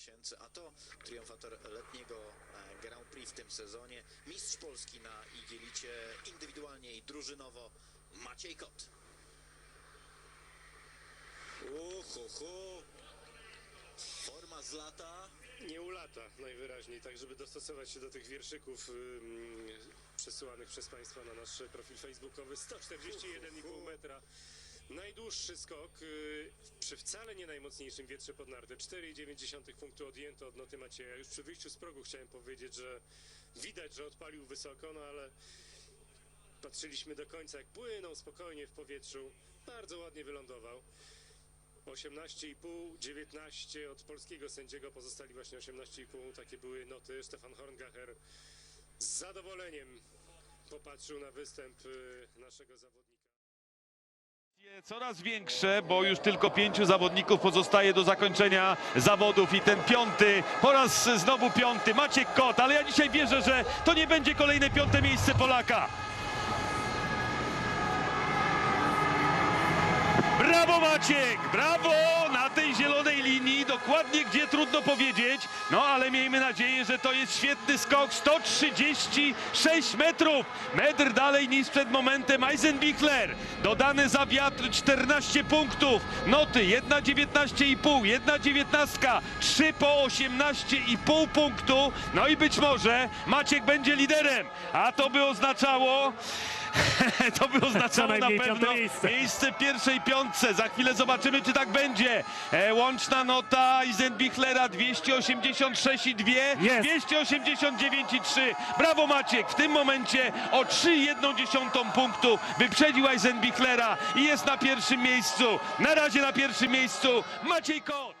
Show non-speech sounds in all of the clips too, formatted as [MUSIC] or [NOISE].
miesięcy, a to triumfator letniego e, Grand Prix w tym sezonie, mistrz Polski na Igielicie indywidualnie i drużynowo Maciej Kot. Uhu, hu. Forma z lata. Nie u lata najwyraźniej, tak żeby dostosować się do tych wierszyków ym, przesyłanych przez Państwa na nasz profil facebookowy. 141,5 metra. Najdłuższy skok y, przy wcale nie najmocniejszym wietrze pod nartę. 4,9 punktu odjęto od noty Macieja. Już przy wyjściu z progu chciałem powiedzieć, że widać, że odpalił wysoko, no ale patrzyliśmy do końca, jak płynął spokojnie w powietrzu. Bardzo ładnie wylądował. 18,5, 19 od polskiego sędziego, pozostali właśnie 18,5. Takie były noty. Stefan Horngacher z zadowoleniem popatrzył na występ y, naszego zawodnika. Coraz większe, bo już tylko pięciu zawodników pozostaje do zakończenia zawodów i ten piąty, po raz znowu piąty, Maciek Kot, ale ja dzisiaj wierzę, że to nie będzie kolejne piąte miejsce Polaka. Brawo Maciek, brawo na tej zielonej linii, dokładnie gdzie trudno powiedzieć, no ale miejmy nadzieję, że to jest świetny skok, 136 metrów, metr dalej niż przed momentem Eisenbichler, dodany za wiatr 14 punktów, noty 1,19,5, 1,19, 3 po 18,5 punktu, no i być może Maciek będzie liderem, a to by oznaczało... [LAUGHS] to by oznaczało [LAUGHS] na pewno miejsce. miejsce w pierwszej piątce. Za chwilę zobaczymy, czy tak będzie. E, łączna nota Isenbichlera 286,2, Jest. 289,3. Brawo Maciek, w tym momencie o 3,1 punktu wyprzedził Eisenbichlera i jest na pierwszym miejscu. Na razie na pierwszym miejscu Maciej Kot.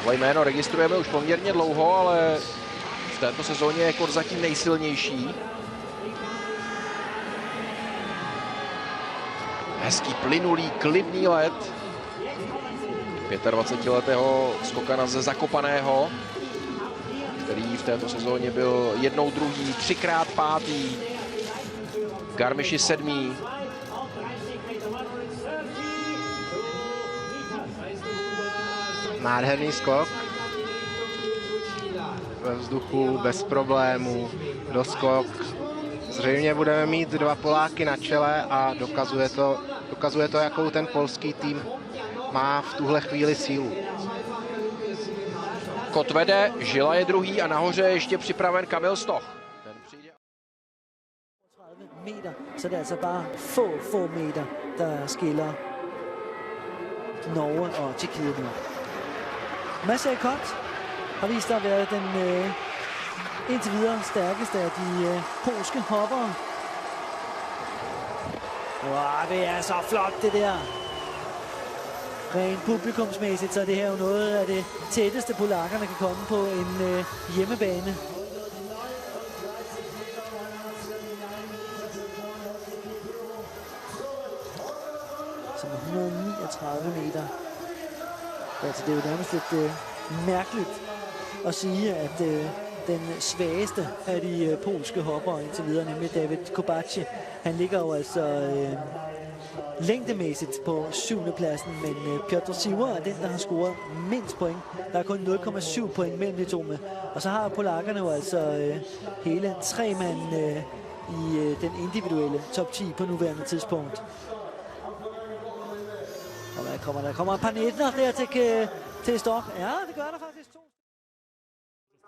Tohle jméno registrujeme už poměrně dlouho, ale v této sezóně je Kor zatím nejsilnější. Hezký plynulý, klidný let 25-letého skokana ze Zakopaného, který v této sezóně byl jednou druhý, třikrát pátý, Garmiši sedmý. Nádherný skok. Ve vzduchu, bez problémů, doskok. Zřejmě budeme mít dva Poláky na čele a dokazuje to, dokazuje to, jakou ten polský tým má v tuhle chvíli sílu. Kot vede, Žila je druhý a nahoře je ještě připraven Kamil Stoch. Ten přijde 30 meter, så det er altså bare få, få meter, der skiller Norge og Tjekkiet nu. Masha Kot har vist sig at være den øh, indtil videre stærkeste af de øh, polske hoppere. Wow, det er så flot det der. Rent publikumsmæssigt, så er det her jo noget af det tætteste polakkerne kan komme på en øh, hjemmebane. som er 139 meter. Altså, det er jo nærmest lidt øh, mærkeligt at sige, at øh, den svageste af de øh, polske hoppere indtil videre, nemlig David Kobachi, han ligger jo altså øh, længdemæssigt på syvende pladsen, men øh, Piotr Siver er den, der har scoret mindst point. Der er kun 0,7 point mellem de to med. Og så har polakkerne jo altså øh, hele tre mand øh, i øh, den individuelle top 10 på nuværende tidspunkt. Og hvad kommer der? Kommer et par netter der til, øh, til stok. Ja, det gør der faktisk to.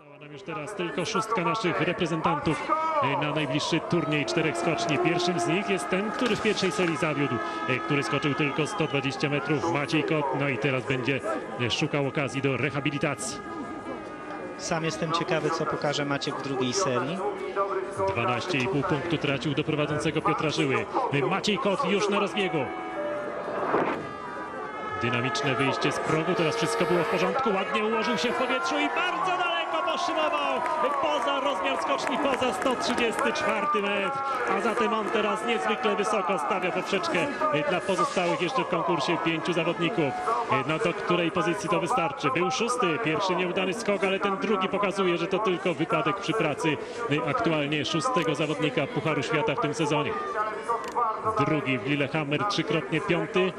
Została nam już teraz tylko szóstka naszych reprezentantów na najbliższy turniej czterech skoczni. Pierwszym z nich jest ten, który w pierwszej serii zawiódł, który skoczył tylko 120 metrów, Maciej Kot. No i teraz będzie szukał okazji do rehabilitacji. Sam jestem ciekawy, co pokaże Maciek w drugiej serii. 12,5 punktu tracił do prowadzącego Piotra Żyły. Maciej Kot już na rozbiegu. Dynamiczne wyjście z progu, teraz wszystko było w porządku, ładnie ułożył się w powietrzu i bardzo daleko poszybował poza rozmiar skoczni, poza 134 metr, a zatem on teraz niezwykle wysoko stawia poprzeczkę dla pozostałych jeszcze w konkursie pięciu zawodników. No do której pozycji to wystarczy? Był szósty, pierwszy nieudany skok, ale ten drugi pokazuje, że to tylko wypadek przy pracy aktualnie szóstego zawodnika Pucharu Świata w tym sezonie. Drugi w Lillehammer, trzykrotnie piąty.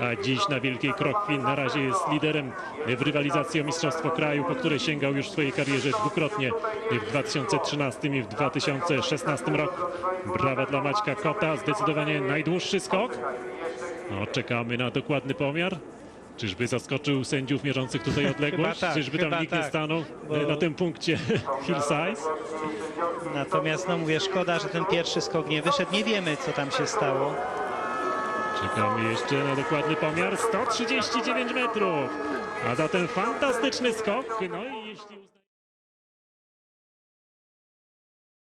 A dziś na Wielkiej Krokwi na razie jest liderem w rywalizacji o Mistrzostwo Kraju, po które sięgał już w swojej karierze dwukrotnie w 2013 i w 2016 roku. Brawa dla Maćka Kota, zdecydowanie najdłuższy skok. No, czekamy na dokładny pomiar. Czyżby zaskoczył sędziów mierzących tutaj [LAUGHS] odległość? tak, Czyżby tam nikt nie tak, stanął bo- na tym punkcie [LAUGHS] hill size? Natomiast no mówię, szkoda, że ten pierwszy skok nie wyszedł. Nie wiemy, co tam się stało. Czekamy jeszcze na dokładny pomiar. 139 metrów. A zatem fantastyczny skok. No i jeśli uzna...